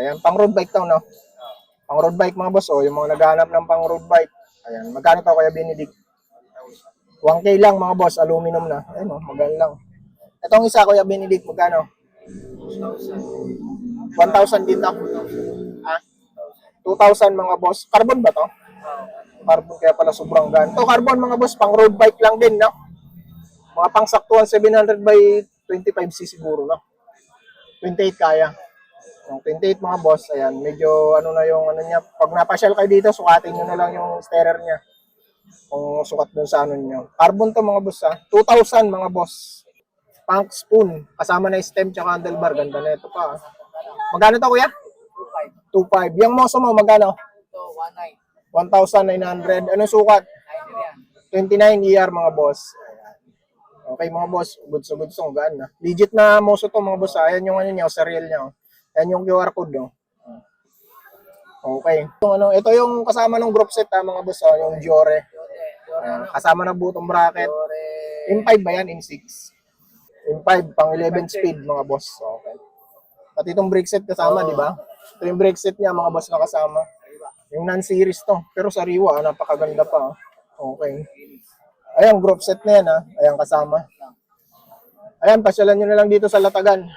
Ayan, pang road bike to, no? Pang road bike mga boss, oh, yung mga naghahanap ng pang road bike. Ayan, magkano to Kuya Benedict? 1K lang mga boss, aluminum na. Ayun, oh, maganda lang. Itong isa Kuya Benedict, magkano? 1,000 din to. Ah, 2,000 mga boss. Carbon ba to? Carbon kaya pala sobrang gaan. To carbon mga boss, pang road bike lang din, no? Mga pang saktuhan 700 by 25c siguro, no? 28 kaya. Yung 28 mga boss, ayan, medyo ano na yung ano niya. Pag napasyal kayo dito, sukatin nyo na lang yung steerer niya. Kung sukat dun sa ano niyo. Carbon to mga boss ha. 2,000 mga boss. Punk spoon. Kasama na yung stem tsaka handlebar. Ganda na ito pa. ah. Magkano to kuya? 2,500. Yung moso mo, magkano? 1,900. Anong sukat? 29 ER mga boss. Okay mga boss, good so good so gaan na. Legit na moso to mga boss. ah. Ayan yung ano niya, sa reel niya. Oh. Ayan yung QR code no. Okay. Yung ano, ito yung kasama ng group set ha, mga boss, oh, yung Jore. Ayan, kasama ng butong bracket. In 5 ba yan? In 6? In 5, pang 11 speed mga boss. Okay. Pati itong brake set kasama, di ba? Ito yung brake set niya, mga boss na kasama. Yung non-series to. Pero sariwa, ah, napakaganda pa. ah. Okay. Ayan, group set na yan ha. Ayan, kasama. Ayan, pasyalan nyo na lang dito sa Latagan.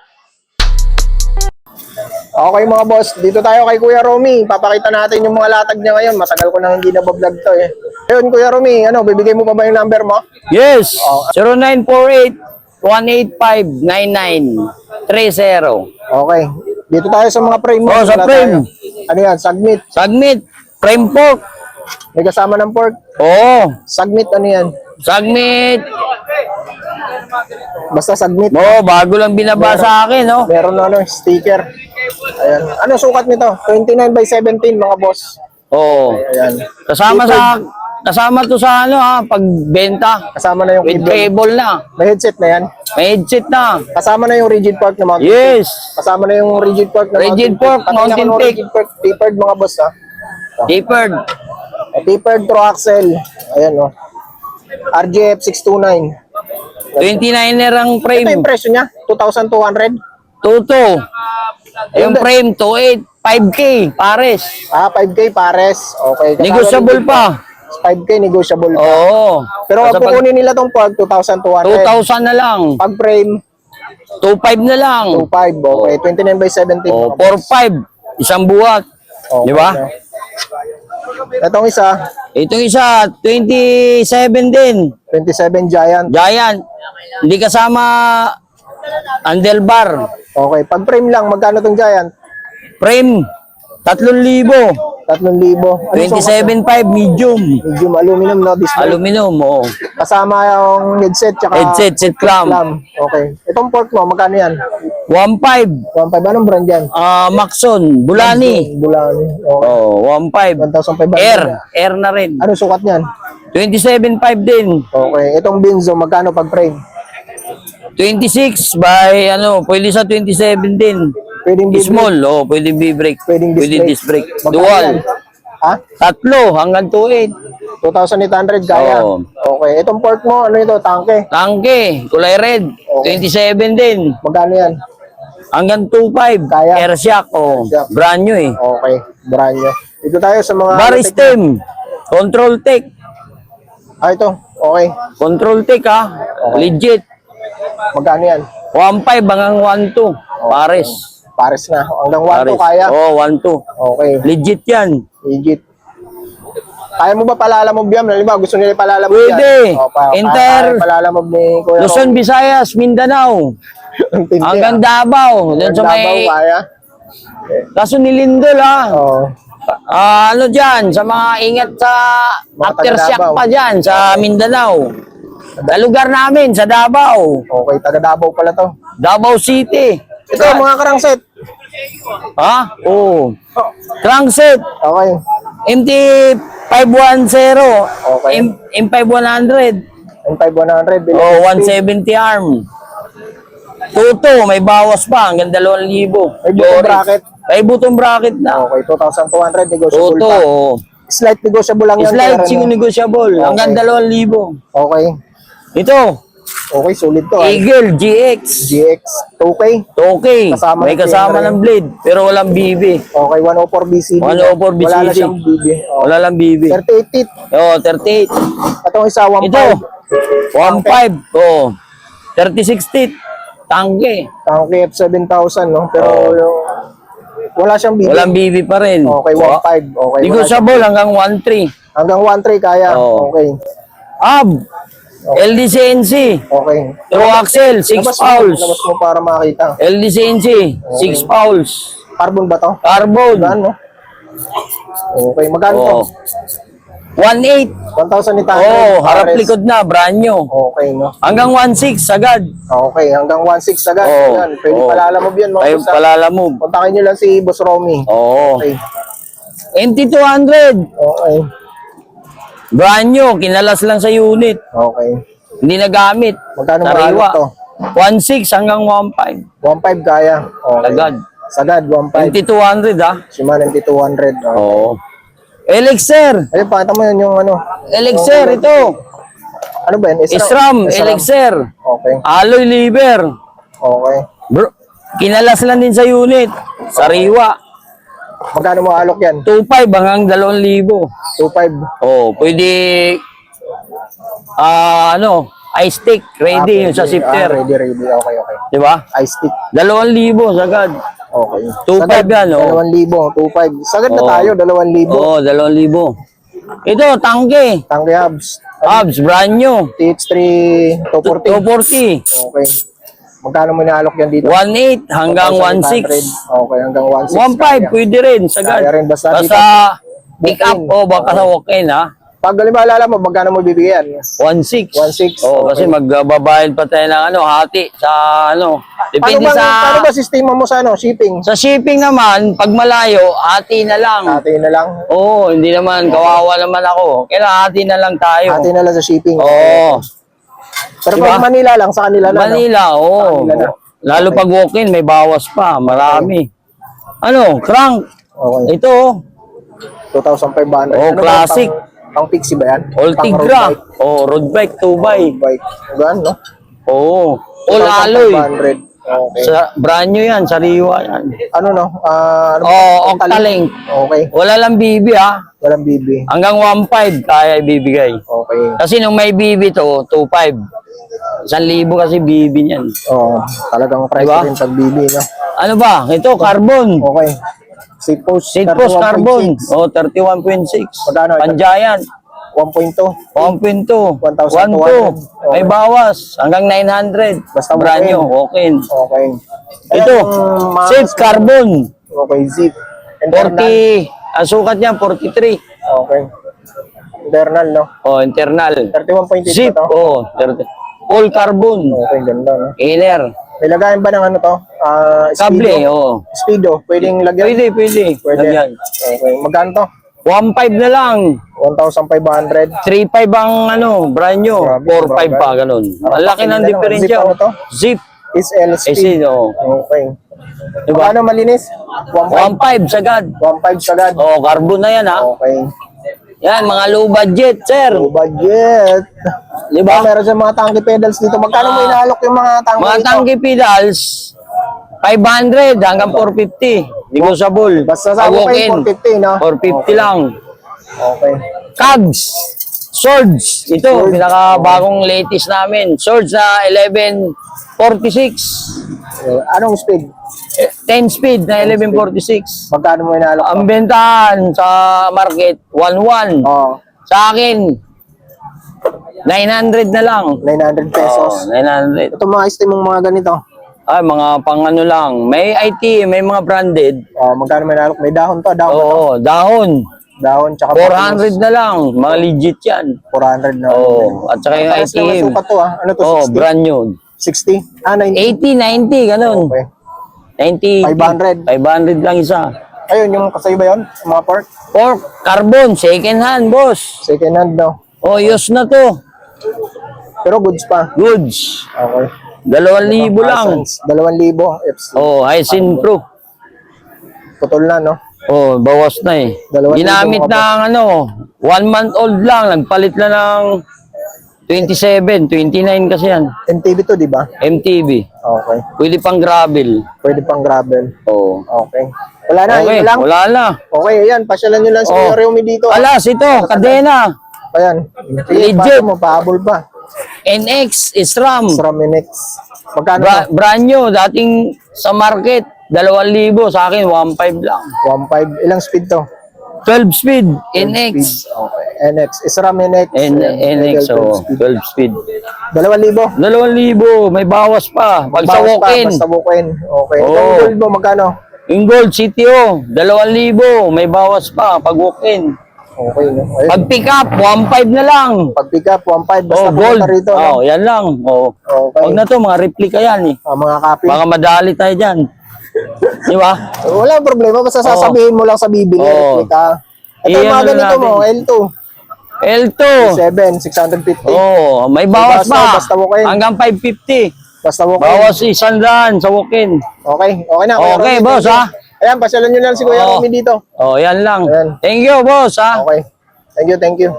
Okay mga boss, dito tayo kay Kuya Romy. Papakita natin yung mga latag niya ngayon. Matagal ko nang hindi na vlog to eh. Ayun Kuya Romy, ano, bibigay mo pa ba yung number mo? Yes. 0948-185-9930. Okay. Dito tayo sa mga frame mo. Oh, sa frame. tayo. Ano yan? Submit. Sagmit. Frame pork. May kasama ng pork. Oo. Submit, ano yan? Sagmit. Basta submit. Oo, bago lang binaba sa akin, no? Meron na ano, sticker. Ayan. Ano sukat nito? 29 by 17 mga boss. Oo. Ayan. Kasama sa kasama to sa ano ha, pagbenta. Kasama na yung With cable. cable na. May headset na yan. May headset na. Kasama na yung rigid fork na mountain. Yes. Kasama na yung rigid fork na Rigid mountain fork, Pati mountain peak. rigid fork, tapered mga boss ha. Tapered. Eh, Tapered through axle. Ayan o. RGF 629. 29er ang Ito frame. yung presyo niya. 2,200. Tuto. Yung frame, 2.8. 5K, pares. Ah, 5K pares. Okay. Kasama Negotiable pa. fork. 5K negotiable pa. Oo. Pero kung pag kukunin nila tong pag 2,200. 2,000 na lang. Pag frame, 2.5 na lang. 2,500. Okay. 29 by 17. O, mga boss. 4.5. Isang buwat. Okay Di ba? na. Itong isa, Itong isa, 27 din. 27 Giant. Giant. Hindi kasama handlebar. Okay. Pag frame lang, magkano tong Giant? Frame, 3,000. 3,000. Ano sukat niya? 27.5 medium. Medium aluminum, no? Display. Aluminum, oo. Kasama yung headset, tsaka Headset, set clamp. clamp. Okay. Itong pork mo, magkano yan? 1.5. 1,500. Anong brand yan? Ah, Maxon, Bulani. Bulani. Okay. Oh, 1.5. 1,500. Air, air na rin. Ano sukat niyan? 27.5 din. Okay. Itong Benzo, magkano pag frame? 26 by ano, pwede sa 27 din. Pwedeng bibili. Small, oh, pwede B-brake. Pwedeng disc Pwede brake. disc brake. Dual. Ha? Tatlo hanggang 2.8. 2,800 kaya. Oo. Okay. Itong pork mo, ano ito? Tangke. Tangke, kulay red. 27 din. Magkano yan? Hanggang 2.5. Kaya. Air shock, oh. Air shock. Brand new eh. Okay. Brand nyo. Dito tayo sa mga... Bar stem. Control tech. Ah, ito. Okay. Control tech ah. Legit. Magkano yan? 1.5 hanggang 1.2. Pares. Pares na. Hanggang 1 Pares. to kaya. Oh, 1.2. Okay. Legit yan. Legit. Kaya mo ba palalamob yan? Halimbawa, gusto nila palalamob Pwede. yan. O, pa, Enter. Kaya palalamob ni Kuya Luzon, Visayas, Mindanao. Ang tindi, Hanggang ah. Davao. Doon sa Davao, may... kaya. Kaso nilindol ah. Oo. Ah, ano dyan, sa mga ingat sa Mga aftershock taga-Davao. pa dyan, sa Mindanao. Sa lugar namin, sa Davao. Okay, taga Davao pala to. Davao City. Ito, mga karangset. Ha? Oo. Crankset. Okay. MT 510. Okay. M M5100. Yung 5100. Bilang Oh, 170 arm. Tuto, may bawas pa. Hanggang 2,000. May butong bracket. May butong bracket na. Okay, 2,200. Negotiable Tuto. pa. oh. Slight negotiable lang yan. Ano. sing negotiable. Hanggang 2,000. Okay. Ito, Okay, solid to. ah. Eagle GX. GX 2K. Okay. Kasama May ng kasama ng blade, pero walang BB. Okay, 104 BCD. 104 Wala na siyang BB. Oh. Wala lang BB. 38 feet. Oh, 38. Itong isa, 1.5. Ito, 1.5. Oh, 36 teeth. Tangke. Ang KF7000, no? Pero Oo. yung, wala siyang BB. Walang BB pa rin. Okay, 1.5. Okay, Negotiable hanggang 1.3. siyang- Hanggang 1.3 kaya. Oo. Okay. Ab. LDCNC. Okay. True axle, 6 Labas fouls. labas mo para makita. LDCNC, 6 fouls. Carbon ba to? Carbon. Magkano? Okay, magkano Oh. to? 1.8. 1,000 ni Oh, harap likod na, brand new. Okay, no? Hanggang 1.6 agad. Okay, hanggang 1.6 agad. Oo. Yan, pwede Oo. palalamob yan. Mga Kayo palalamove. Kontakin nyo lang si Boss Romy. Oo. Okay. MT200. Okay. Brand new, kinalas lang sa unit. Okay. Hindi nagamit. Magkano Sariwa. to? 1.6 hanggang 1.5. 1.5 kaya. Okay. Agad. Sagad, 1.5. MT200 ah. Shimano MT200. Okay. Oo. Elixir. Ayun, pakita mo yun yung ano. Elixir ito. Ano ba yun? Isram. Elixir. Okay. Alloy liver. Okay. Bro, kinalas lang din sa unit. Sariwa. Magkano mo alok yan? 2.5 hanggang 2,000. 2.5. Oh, pwede ah ano, ice stick ready Ah, yung sa pwede. sifter, Ah, ready, ready. Okay, okay. 'di ba? Ice stick. 2,000 sagad. Okay. 2.5 Sagad, yan, oh. 2,000. 2.5. Sagad na Oo. tayo, 2,000. Oo, 2,000. Ito, tangke. Tangke hubs. Abs, brand new. TH3 240. 240. Okay. Magkano mo inaalok yan dito? 1.8 hanggang 1,800. 1.6. Okay, hanggang 1.6. 1.5 pwede rin, sagad. Kaya rin, basta Basta pick up o baka sa walk-in ha. Pag halimbawa alam mo, magkano mo bibigyan? 1.6. 1.6, Oh, okay. kasi magbabayad pa tayo ng ano, hati sa ano. Paano Depende ba, sa paano ba sistema mo sa ano, shipping? sa shipping naman, pag malayo, hati na lang. Ate na lang. Oo, hindi naman kawawa naman ako. Kailangan hati na lang tayo. Ate na lang sa shipping. Oo. Pero Diba? pag Manila lang, sa kanila na. Manila, oo. Kanila na. Lalo pag walk-in, may bawas pa. Marami. Ano, crank. Okay. Ito, 2,500. Oh, Ano ba, classic. Pang, pang pixie ba yan? all tigra. bike? Oh, road bike, 2 by. Road bike. Gan, no? Oo. All alloy. 2,500. Okay. Sa, brand new yan, sariwa yan. Ano no? Ah, ano Oo, ba? Octalink. Okay. Wala lang BB ha. Walang BB. Hanggang 1.5 kaya ibibigay. Okay. Kasi nung may BB to, 2.5. 1,000 kasi BB niyan. Oo. talagang price Diba? rin pag BB, no? Ano ba? Ito, carbon. Okay. Seat post. Seat post 31.6. carbon. Oh, 31.6. Magkano? Panjayan. 1.2. 1.2. 1,200. 1.2. May bawas. Hanggang 900. Basta Brand new. Walk-in. Okay. Ito. Safe carbon. Okay, zip. Internal. 40. Ang sukat niya, 43. Okay. Internal, no? Oh, internal. 31.8 Zip. to? Oh, 30. All carbon. Okay, ganda, no? Inner. May lagayan ba ng ano to? Ah, Kable. speedo? Oh. Speedo. Pwedeng lagyan? Pwede, pwede. Pwede. Lagyan. Okay. Magkano to? 1.5 na lang. 1,500. 3.5 ang ano, brand new. Grabe, 4.5 pa, ganun. Ang laki ng Zip diferensya. ano to? Zip. Is LSP. Eh, sino? Okay. Diba? Magkano malinis? 1.5. 1.5 sagad. 1.5 sagad. Oh, carbon na yan ha. Okay. Yan, mga low budget, sir. Low budget. Di Diba? ba? Meron sa mga tanky pedals dito. Magkano mo Ah. inaalok yung mga tanky Mga tangki pedals, 500 hanggang 450. Negotiable. Basta sa ako kayo, 450, no? 450 lang. Okay. Cags. Swords. Ito, pinaka-bagong latest namin. Swords na 1146. Eh, Anong speed? Eh, 10 speed na 1146. Magkano mo inaalok? Ang bentahan sa market, 11. Oh, Sa akin, 900 na lang. 900 Oh, pesos. 900. Ito mga ice mong mga ganito. Ay, mga pang ano lang. May IT, may mga branded. Oh, magkano mo inaalok? May dahon to, dahon. Oo, dahon. Dahon, tsaka 400 na lang. Mga legit yan. 400 na. Oo. At saka yung naman ITM. sukat to ah. Ano to? Oo, 60? brand new. 60? Ah, 90. 80, 90, ganun. Okay. 90, 500. 500 lang isa. Ayun, yung kasayo ba yun? Mga pork? Pork, carbon, second hand, boss. Second hand, no? Oh, use na to. Pero goods pa. Goods. Okay. 2,000 lang. License, 2,000 FC. Oh, Hisense Pro. Putol na, no? Oh, bawas na eh. Dalawang Ginamit libo mga ng ano, one month old lang. Nagpalit na ng 27, 29 kasi yan. MTB to, di ba? MTB. Okay. Pwede pang gravel. Pwede pang gravel. Oo. Okay. Wala na, Okay, yun lang. wala na. Okay, ayan. Pasyalan nyo lang si Oh. Remy dito. ah. Alas, ito, kadena. Ayan. Legit. paano mo, pahabol pa. NX, SRAM. Sram next. Magkano? Bra- brand new, dating sa market, 2,000. Sa akin, 1,500 lang. 1.5. Ilang speed to? 12 speed, NX. Okay. NX. Isram NX. N NX, oh, 12 speed. 12 speed. 2,000. 2,000, may bawas pa. Pag sa walk-in. Basta walk-in. Okay. Oo. Itong gold mo, magkano? Yung Gold CTO, 2,000, may bawas pa pag walk-in. Okay. No? Ayun. Pag pick up, 1,500 na lang. Pag pick up, 1.5. Basta Oh, gold. rito. Oh, no? yan lang. Oh. Okay. Huwag na to, mga replica yan eh. Ah, mga copy. Baka madali tayo dyan. Di ba? Wala problema. Basta sasabihin mo lang sa bibili. Oo. Replica. Ito Iyan yung mga na ganito mo. natin. L2. L2. 7, 650. Oh, may bawas Basta- pa. basta walk-in. Hanggang 550. Basta walk-in. Bawas isandaan sa walk-in. Okay. Okay na. Kuya Okay, Romy, boss, thank you. ha? Ayan, pasyalan nyo lang si Kuya Oo. Romy dito. Oh, yan lang. Ayan. Thank you, boss, ha? Okay. Thank you, thank you.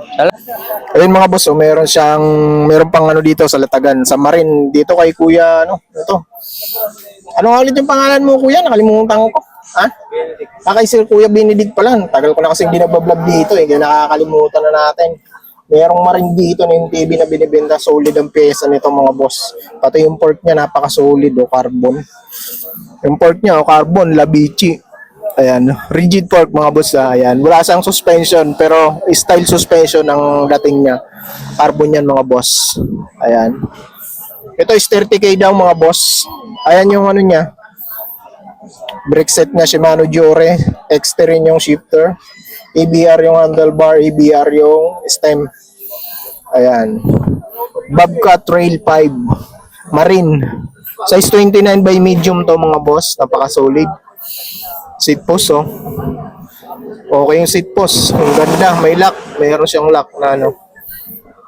Ayun mga boss, oh, meron siyang meron pang ano dito sa Latagan, sa Marin, dito kay Kuya ano, ito. Ano nga ulit yung pangalan mo Kuya? Nakalimutan ko. Ha? Ah, kay Sir Kuya Benedict pala. Tagal ko na kasi hindi nagbablog dito eh, kaya nakakalimutan na natin. Merong Marin dito na yung TV na binibenta, solid ang pyesa nito mga boss. Pati yung port niya napaka-solid o carbon. Yung port niya o carbon, Labici. Ayan, rigid fork mga boss ah. Ayan, wala siyang suspension pero style suspension ang dating niya. Carbon yan mga boss. Ayan. Ito is 30k daw mga boss. Ayan yung ano niya. Brake set niya Shimano Giore. Exter rin yung shifter. ABR yung handlebar, ABR yung stem. Ayan. Bobcat Trail 5. Marine. Size 29 by medium to mga boss. Napaka-solid. Seat post, oh. Okay yung seat post. Ang ganda. May lock. Mayroon siyang lock na ano.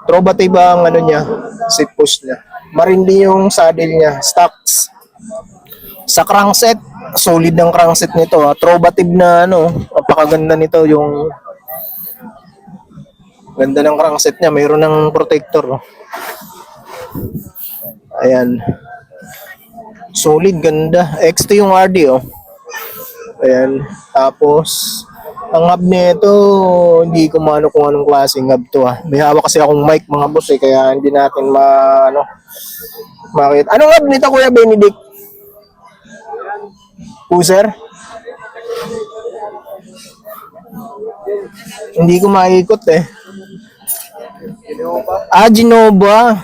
Trobative ang ano niya. Seat post niya. Marin din yung saddle niya. Stocks. Sa crankset. Solid ng crankset nito. Ha. Trobative na ano. Napakaganda nito yung ganda ng crankset niya. Mayroon ng protector. oh. Ayan. Solid, ganda. XT yung RD, oh. Ayan. Tapos, ang hub nito, hindi ko maano kung anong klaseng hub to ah. May hawak kasi akong mic mga boss eh, kaya hindi natin ma, ano, makita. Anong hub nito Kuya Benedict? User? Hindi ko maikot eh. Ah, Genova.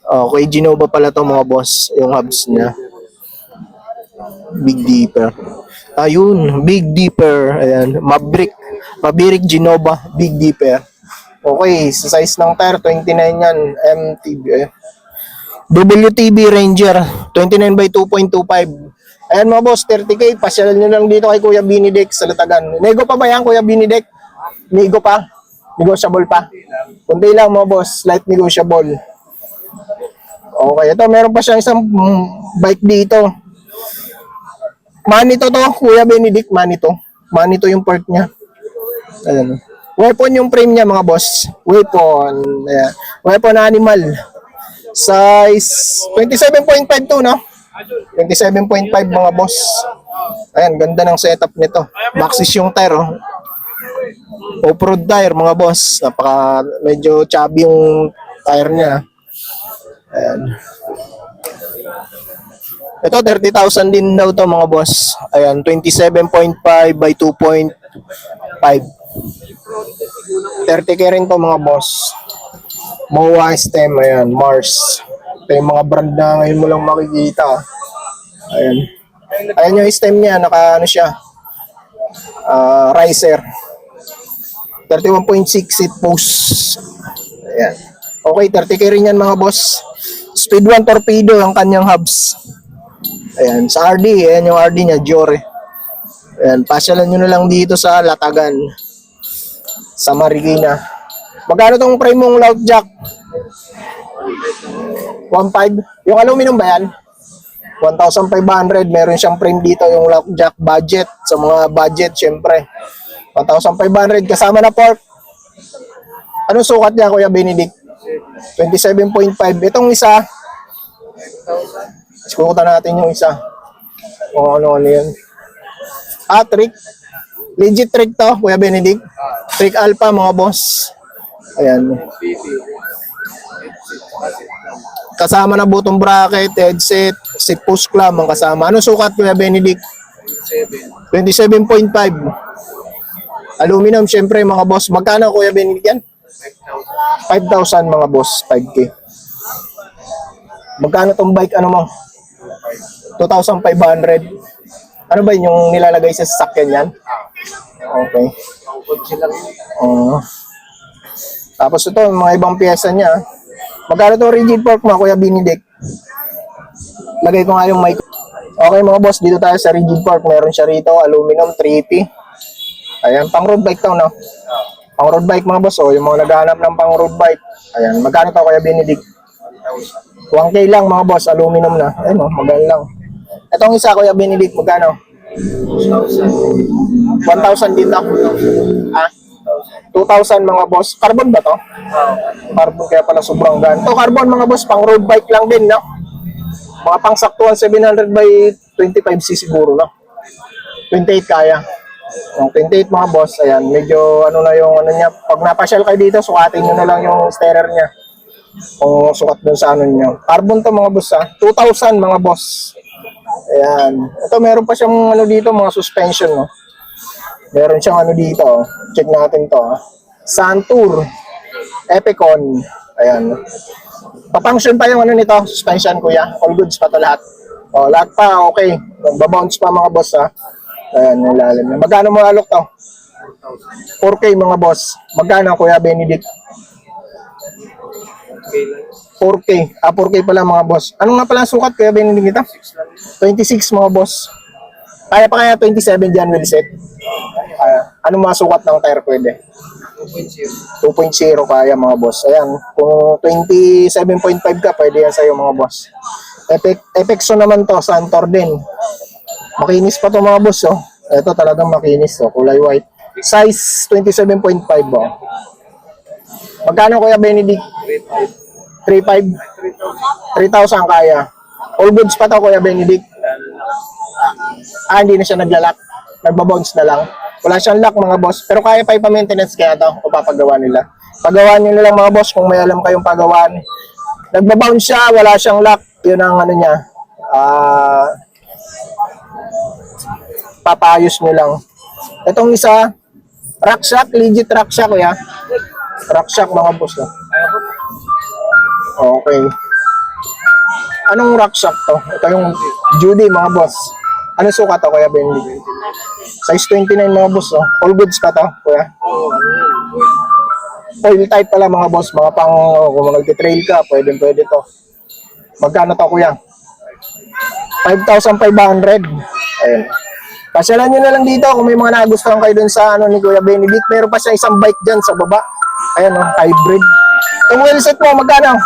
Okay, Genova pala to mga boss, yung hubs niya. Big Dipper. Ayun, Big Dipper. Ayan, Maverick. Maverick Genova, Big Dipper. Okay, sa size ng tire, 29 yan. MTB. eh. WTB Ranger, 29 by 2.25. Ayan mga boss, 30k. Pasyalan nyo lang dito kay Kuya Benedict sa Latagan. Nego pa ba yan, Kuya Benedict? Nego pa? Negotiable pa? Kundi lang mga boss, light negotiable. Okay, ito meron pa siyang isang bike dito. Manito to, Kuya Benedict, manito. Manito yung part niya. Ayan. Weapon yung frame niya mga boss. Weapon. Ayan. Weapon animal. Size 27.5 to, no? 27.5 mga boss. Ayan, ganda ng setup nito. Maxis yung tire, oh. Off-road tire mga boss. Napaka medyo chubby yung tire niya. Ayan. Ito 30,000 din daw to mga boss. Ayan, 27.5 by 2.5. 30k rin to mga boss. MOA stem, ayan, Mars. Ito yung mga brand na ngayon mo lang makikita. Ayan. Ayan yung stem niya, naka ano siya. ah riser. 31.6 seat post. Ayan. Okay, 30k rin yan mga boss. Speed 1 torpedo ang kanyang hubs. Ayan, sa RD, ayan yung RD niya, Jore. Ayan, pasyalan nyo na lang dito sa Latagan. Sa Marikina. Magkano tong frame mong loud jack? 1.5? Yung aluminum ba yan? 1,500. Meron siyang frame dito yung loud jack budget. Sa mga budget, syempre. 1,500 kasama na pork. Anong sukat niya, Kuya Benedict? 27.5. Itong isa, Sikutan natin yung isa. Kung ano-ano yun. Ah, trick. Legit trick to, Kuya Benedict. Trick Alpha, mga boss. Ayan. Kasama na butong bracket, headset, seat push clamp ang kasama. Ano sukat, Kuya Benedict? 27.5. Aluminum, syempre, mga boss. Magkano, Kuya Benedict yan? 5,000 mga boss, 5K. Magkano tong bike ano mo? 2,500. Ano ba yun yung nilalagay sa sasakyan yan? Okay. Oo. Tapos ito, yung mga ibang pyesa niya. Magkano to rigid fork mo, Kuya Benedict? Lagay ko nga yung mic. Okay mga boss, dito tayo sa rigid fork. Meron siya rito, aluminum 3P. Ayan, pang road bike to, no? Pang road bike mga boss, oh, yung mga naghahanap ng pang road bike. Ayan, magkano to Kuya Benedict? 1K lang mga boss, aluminum na. Ayun oh, maganda lang. Itong isa Kuya Benedict, magkano? 1,000 din to. Ah? 2,000 mga boss. Carbon ba to? Carbon kaya pala sobrang gaan. To carbon mga boss, pang road bike lang din, no? Mga pang saktuhan 700 by 25c siguro, no? 28 kaya. Yung 28 mga boss, ayan, medyo ano na yung ano niya. Pag napasyal kayo dito, sukatin nyo na lang yung steerer niya. Kung sukat dun sa ano niyo. Carbon to mga boss ha. 2,000 mga boss. Ayan. Ito meron pa siyang ano dito, mga suspension, no? Meron siyang ano dito, oh. check natin to. ah. Santur, Epicon, ayan. Papunction pa yung ano nito, suspension kuya. All goods pa to lahat. Oh, lahat pa, okay. Babounce pa mga boss ha. Ayan, yung lalim niya. Magkano mga alok to? 4K mga boss. Magkano kuya Benedict? 4K. Ah, 4K pala mga boss. Ano nga pala sukat kuya Benedict ito? 26 mga boss. Kaya pa kaya 27 dyan will set? Kaya. Ano mga sukat ng tire pwede? 2.0 kaya mga boss. Ayan, kung 27.5 ka, pwede yan sa'yo mga boss. Epic, Epexo naman to, Santor din. Makinis pa to mga boss, oh. Ito talagang makinis to, kulay white. Size 27.5, oh. Magkano kuya Benedict? 3.5? 3,000 kaya. All goods pa to kuya Benedict. Ah, hindi na siya naglalak. Nagbabounce na lang. Wala siyang lock mga boss. Pero kaya pa ipa-maintenance kaya to o papagawa nila. Pagawa nyo na lang mga boss kung may alam kayong pagawaan. Nagbabounce siya, wala siyang lock. Yun ang ano niya. Ah... papayos nyo lang. Itong isa, shock, legit shock kuya. Shock mga boss. No? Okay. Anong rock to? Ito yung Judy mga boss. Anong sukat to kuya Bendy? Size 29 mga boss. Oh. All goods pa to kuya. Oil type pala mga boss. Mga pang oh, kung magti-trail ka, pwede pwede to. Magkano to kuya? 5,500. Ayun. Pasyalan nyo na lang dito kung may mga nagustuhan kayo dun sa ano ni Kuya Benedict. Meron pa siya isang bike dyan sa baba. Ayan o, hybrid. Itong wheelset mo, magkano?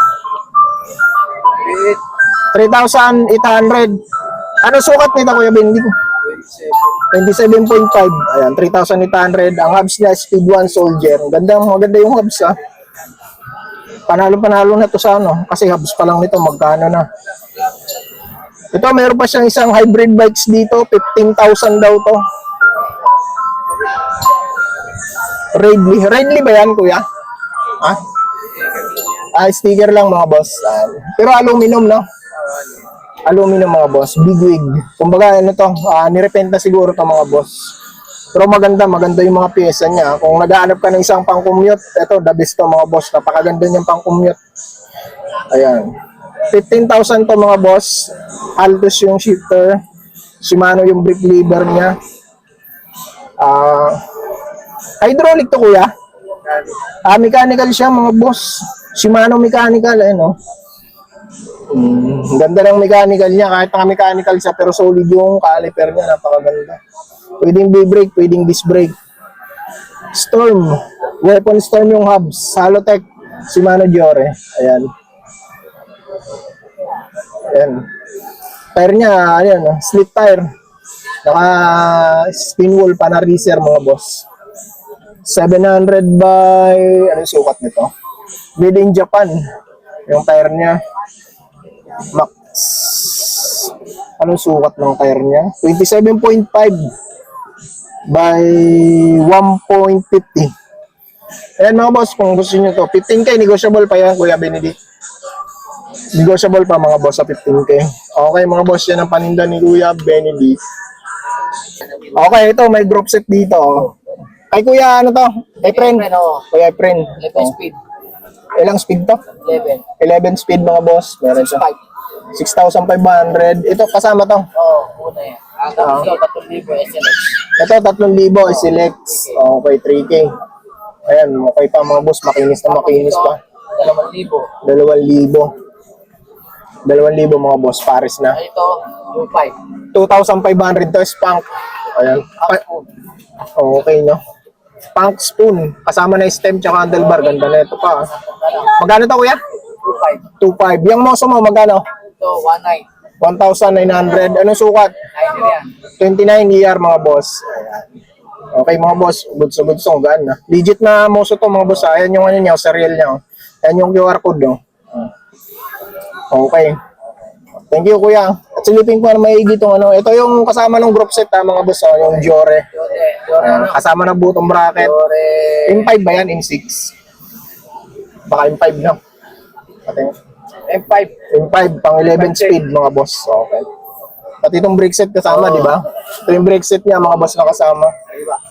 3,800. Ano sukat nito Kuya Benedict? 27.5. Ayan, 3,800. Ang hubs niya, Speed 1 Soldier. Ganda, maganda yung hubs ha. Panalo-panalo na to sa ano. Kasi hubs pa lang nito, magkano na. Ito, meron pa siyang isang hybrid bikes dito. 15,000 daw to. Raidly. Raidly ba yan, kuya? Ha? Ah, sticker lang mga boss. Ah, pero aluminum, no? Aluminum mga boss. Big wig. Kumbaga, ano to, ah, nirepenta siguro to mga boss. Pero maganda, maganda yung mga pyesa niya. Kung naghahanap ka ng isang pang-commute, ito, the best to mga boss. Napakaganda niyang pang-commute. Ayan. 15,000 to mga boss. Altus yung shifter. Shimano yung brake lever niya. Ah, hydraulic to kuya. Ah, mechanical siya mga boss. Shimano mechanical, eh no. Mm, ganda ng mechanical niya. Kahit naka mechanical siya, pero solid yung caliper niya. Napakaganda. Pwedeng B-brake, pwedeng disc brake. Storm. Weapon Storm yung hubs. Halotech. Shimano Giore. Ayan. Ayan. Tire niya, ayan, slip tire. Naka spin wheel panarizer mga boss. 700 by, ano sukat nito? Made in Japan. Yung tire niya. Max. Anong sukat ng tire niya? 27.5 by 1.50. Ayan mga boss, kung gusto niyo to, 15k, negotiable pa yan, Kuya Benedict. Negotiable pa mga boss sa 15k. Okay mga boss, yan ang paninda ni Kuya Benedict. Okay, ito, may group set dito. oh. Ay Kuya, ano to? Efren. Efren, oo. Kuya. Level Oh. speed. Ilang speed to? Level. 11 speed mga boss. Meron siya. 6,500. Ito, kasama to. Oo, una yan. Ang Ah. tapos ito, 3,000 SLX. Ito, 3,000 select. Okay, 3K. Ayan, okay pa mga boss. Makinis na makinis pa. 2,000. 2,000. 2,000 mga boss. Paris na. Ito, yung 5. 2,500 to spunk. Ayan. Ay, Okay, no? Punk spoon. Kasama na stem tsaka handlebar. Ganda na ito pa. ah. Magkano to, kuya? 2,500. 2,500. Yung moso mo, magkano? Ito, 1,900. 1,900. Anong sukat? Nine yan. 29 year mga boss. Ayan. Okay mga boss, goods na goods ang gaan na. Legit na moso to mga boss. ah. Ayan yung ano niya, serial niya. oh. Ayan yung QR code. No? Okay. Thank you kuya. At silipin ko na maigi itong ano. Ito yung kasama ng group set ha, mga boss. ah, yung Jore. Ah, ano? kasama na butong bracket. Yore. M5 ba yan? M6? Baka M5 na. Ating. M5. M5, pang 11 speed mga boss. Okay. Pati itong brake set kasama, di ba? Ito yung brake set niya, mga boss na kasama.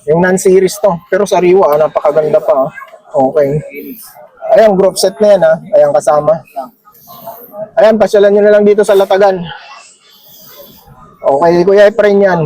Yung non-series to. Pero sariwa, ah, napakaganda pa. ah. Okay. Ayan, group set na yan ha. Ayan, kasama. Ayan, pasyalan nyo na lang dito sa Latagan. Okay, Kuya Efren yan.